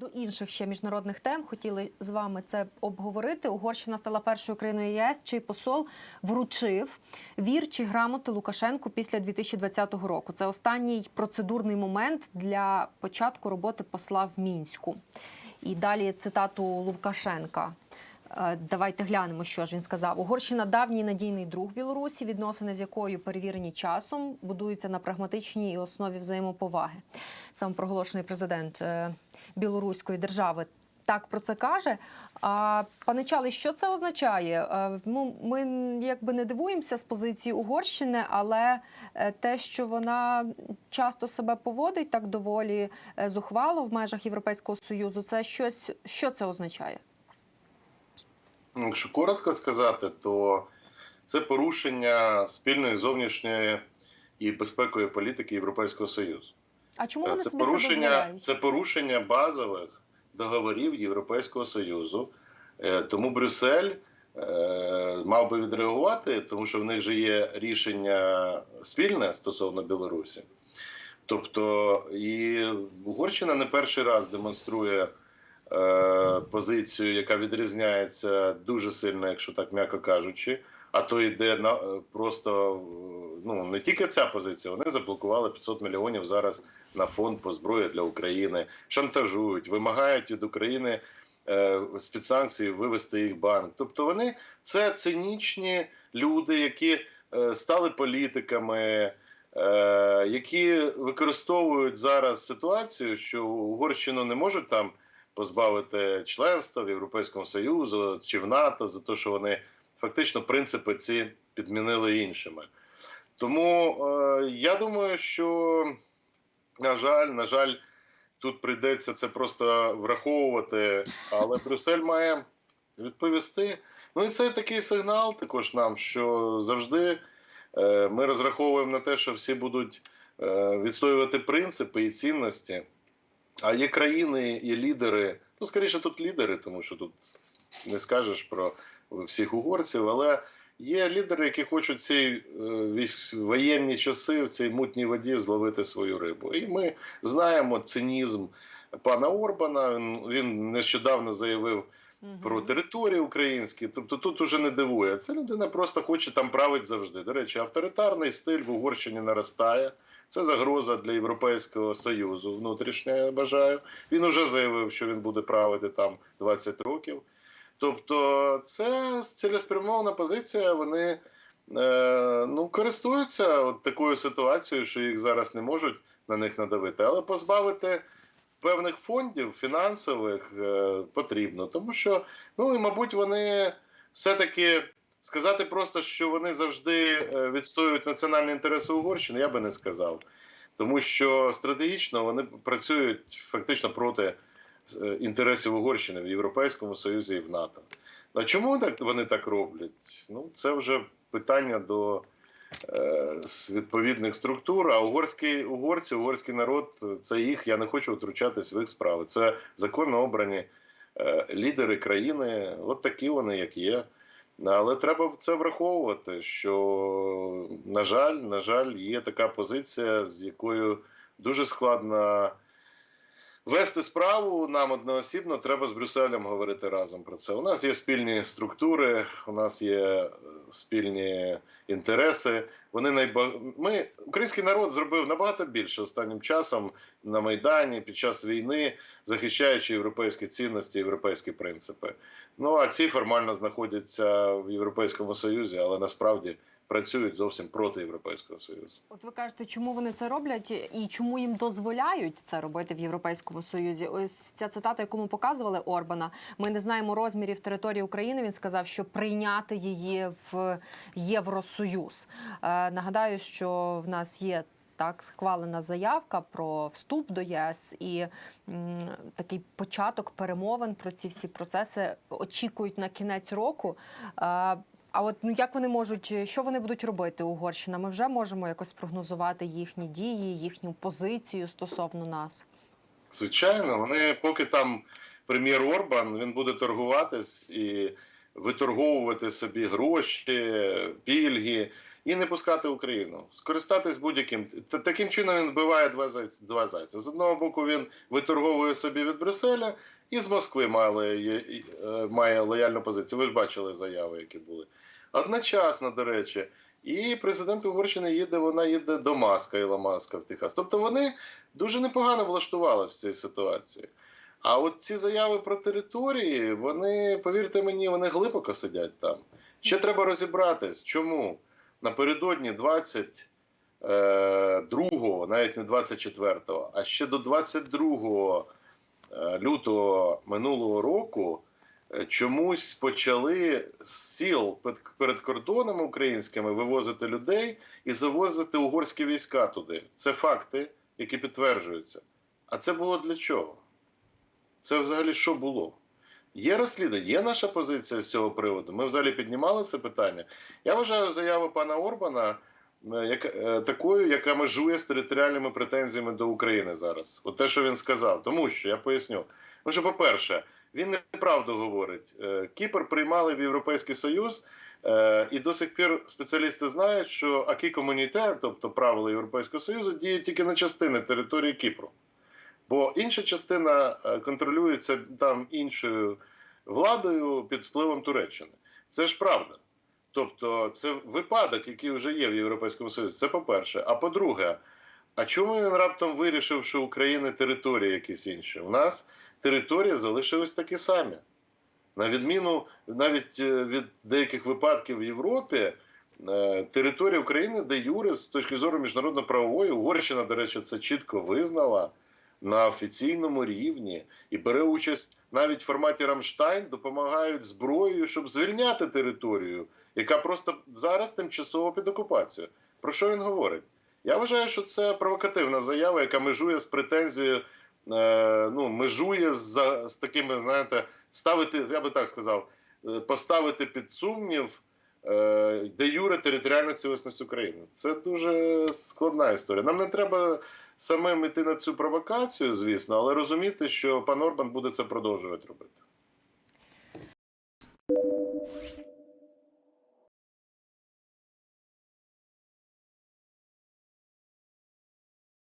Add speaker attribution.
Speaker 1: До інших ще міжнародних тем хотіли з вами це обговорити. Угорщина стала першою країною ЄС, чий посол вручив вір чи грамоти Лукашенку після 2020 року. Це останній процедурний момент для початку роботи посла в мінську. І далі цитату Лукашенка. Е, Давайте глянемо, що ж він сказав. Угорщина давній надійний друг Білорусі, відносини з якою перевірені часом, будуються на прагматичній основі взаємоповаги. Самопроголошений президент е, білоруської держави так про це каже. А пане Чали, що це означає? Е, Ну, ми якби не дивуємося з позиції Угорщини, але те, що вона часто себе поводить так доволі зухвало в межах Європейського союзу, це щось, що це означає?
Speaker 2: Ну, Якщо коротко сказати, то це порушення спільної зовнішньої і безпекової політики Європейського Союзу.
Speaker 1: А чому вони
Speaker 2: Це
Speaker 1: собі
Speaker 2: порушення,
Speaker 1: дозволяють?
Speaker 2: це порушення базових договорів Європейського Союзу. Е, Тому Брюссель е, мав би відреагувати, тому що в них же є рішення спільне стосовно Білорусі. Тобто, і Угорщина не перший раз демонструє позицію, яка відрізняється дуже сильно, якщо так м'яко кажучи. А то йде на е, просто е, ну не тільки ця позиція. Вони заблокували 500 мільйонів зараз на фонд по зброї для України, шантажують, вимагають від України е, спецсанкції вивести їх банк. Тобто вони це цинічні люди, які е, стали політиками. е, Які використовують зараз ситуацію, що Угорщину не можуть там позбавити членства в Європейському Союзу чи в НАТО за те, що вони фактично принципи ці підмінили іншими. Тому е, я думаю, що на жаль, на жаль, тут прийдеться це просто враховувати, але Брюссель має відповісти. Ну і це такий сигнал також нам, що завжди е, ми розраховуємо на те, що всі будуть е, відстоювати принципи і цінності. А є країни, є лідери. Ну, скоріше, тут лідери, тому що тут не скажеш про всіх угорців, але є лідери, які хочуть ці е, воєнні часи в цій мутній воді зловити свою рибу. І ми знаємо цинізм пана Орбана. Він, нещодавно заявив про території українські. Тобто тут уже не дивує. Це людина просто хоче там править завжди. До речі, авторитарний стиль в Угорщині наростає. Це загроза для Європейського Союзу. Внутрішня, я бажаю. Він уже заявив, що він буде правити там 20 років. Тобто, це цілеспрямована позиція. Вони е, ну, користуються от такою ситуацією, що їх зараз не можуть на них надавити, але позбавити певних фондів фінансових е, потрібно, тому що ну і мабуть вони все-таки сказати просто, що вони завжди е, відстоюють національні інтереси Угорщини, я би не сказав, тому що стратегічно вони працюють фактично проти е, інтересів Угорщини в Європейському Союзі і в НАТО. А чому так вони так роблять? Ну це вже питання до е, відповідних структур. А угорські угорці, угорський народ це їх. Я не хочу втручатись в їх справи. Це законно обрані лідери країни. От такі вони, як є. Але треба це враховувати, що на жаль, на жаль, є така позиція, з якою дуже складно вести справу нам одноосібно. Треба з Брюсселем говорити разом про це. У нас є спільні структури, у нас є е, спільні інтереси. Вони найба... Ми український народ зробив набагато більше останнім часом на майдані під час війни, захищаючи європейські цінності, європейські принципи. Ну а ці формально знаходяться в Європейському Союзі, але насправді працюють зовсім проти Європейського Союзу.
Speaker 1: От ви кажете, чому вони це роблять і чому їм дозволяють це робити в Європейському Союзі? Ось ця цитата, яку ми показували Орбана. Ми не знаємо розмірів території України. Він сказав, що прийняти її в Євросоюз. Е, нагадаю, що в нас є. Так, схвалена заявка про вступ до ЄС і м, такий початок перемовин про ці всі процеси очікують на кінець року. Е, а от ну як вони можуть, що вони будуть робити Угорщина? Ми вже можемо якось прогнозувати їхні дії, їхню позицію стосовно нас.
Speaker 2: Звичайно, вони поки там прем'єр Орбан він буде торгуватись і виторговувати собі гроші, пільги і не пускати Україну, скористатись будь-яким таким чином. Він вбиває два зайця. Два зайця. З одного боку він виторговує собі від Брюсселя, і з Москви має, е, має лояльну позицію. Ви ж бачили заяви, які були одночасно, до речі. І президент Угорщини їде, вона їде до Маска Іла Маска в Техас. Тобто вони дуже непогано влаштувалися в цій ситуації. А от ці заяви про території, вони, повірте мені, вони глибоко сидять там. Ще треба розібратись, чому напередодні 22-го, навіть не 24-го, а ще до 22 е, лютого минулого року е, чомусь почали з сіл перед кордонами українськими вивозити людей і завозити угорські війська туди. Це факти, які підтверджуються. А це було для чого? Це взагалі що було? Є розслідування, є наша позиція з цього приводу. Ми взагалі піднімали це питання. Я вважаю заяву пана Орбана е, як, е, такою, яка межує з територіальними претензіями до України зараз. От те, що він сказав. Тому що я поясню. Тому що, по-перше, він неправду говорить. Е, Кіпр приймали в Європейський Союз, е, і до сих пір спеціалісти знають, що акі комунітар, тобто правила Європейського Союзу, діють тільки на частини території Кіпру. Бо інша частина е, контролюється там іншою владою під впливом Туреччини. Це ж правда. Тобто, це випадок, який вже є в Європейському Союзі. Це по-перше. А по-друге, а чому він раптом вирішив, що України території якісь інші? У нас території залишились такі самі. На відміну навіть е, від деяких випадків в Європі, е, територія України, де Юре, з точки зору міжнародно-правової, Угорщина, до речі, це чітко визнала на офіційному рівні і бере участь навіть в форматі Рамштайн, допомагають зброєю, щоб звільняти територію, яка просто зараз тимчасово під окупацією. Про що він говорить? Я вважаю, що це провокативна заява, яка межує з претензією, ну, межує з, з такими, знаєте, ставити, я би так сказав, е, поставити під сумнів е, де юре територіальну цілісність України. Це дуже складна історія. Нам не треба самим іти на цю провокацію, звісно, але розуміти, що пан Орбан буде це продовжувати робити.